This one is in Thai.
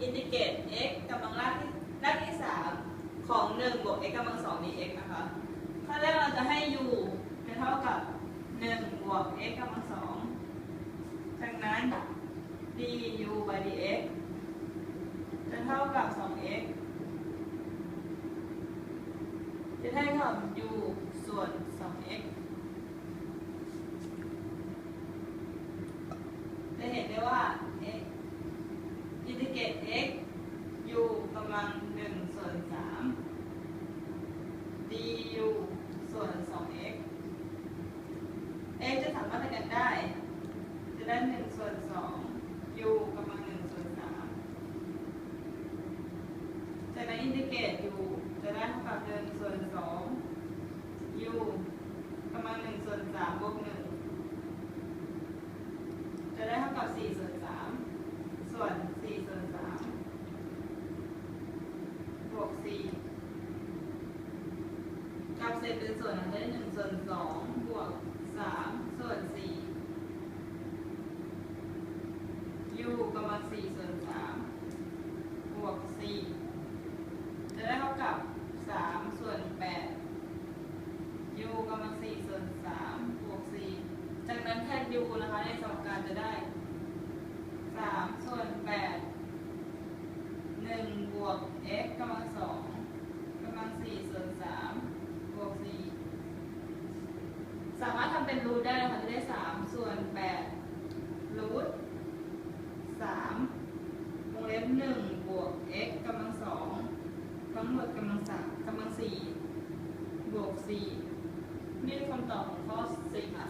อินทิเกรต x กำลังรากที่รากที่ 3 ของ 1 บวก x กำลัง2 dx นะคะขั้นแรกเราจะให้ u เป็นเท่ากับ 1 บวก x กำลัง2จากนั้น du by dx จะเท่ากับ 2x จะเท่ากับ u ส่วน 2x จะเห็นได้ว่า x อินทิเกรต x u กำลัง1ส่วน3 du ส่วน 2x x จะสามารถทำกัน ได้ จะได้หนึ่งส่วนสองยูกำลังหนึ่งส่วนสามจะได้อินทิเกรตยูจะได้เท่ากับหนึ่งส่วนสองยูกำลังหนึ่งส่วนสามบวกหนึ่งจะได้เท่ากับสี่ส่วนสามส่วนสี่ส่วนสามบวกสี่กับเศษเป็นส่วนได้หนึ่งส่วนสองบวก u กำลังสี่ส่วนสามบวกสี่จะได้เท่ากับสามส่วนแปด u กำลังสี่ส่วนสามบวกสี่จากนั้นแทน u นะคะในสมการจะได้สามส่วนแปดหนึ่งบวก x กำลังสองกำลังสี่ส่วนสามบวกสี่สามารถทำเป็นรูทได้นะคะจะได้สามส่วนแปด หนึ่งบวก x กำลังสองทั้งหมดกำลังสามกำลังสี่บวกสี่นี่คือคำตอบของข้อสี่ค่ะ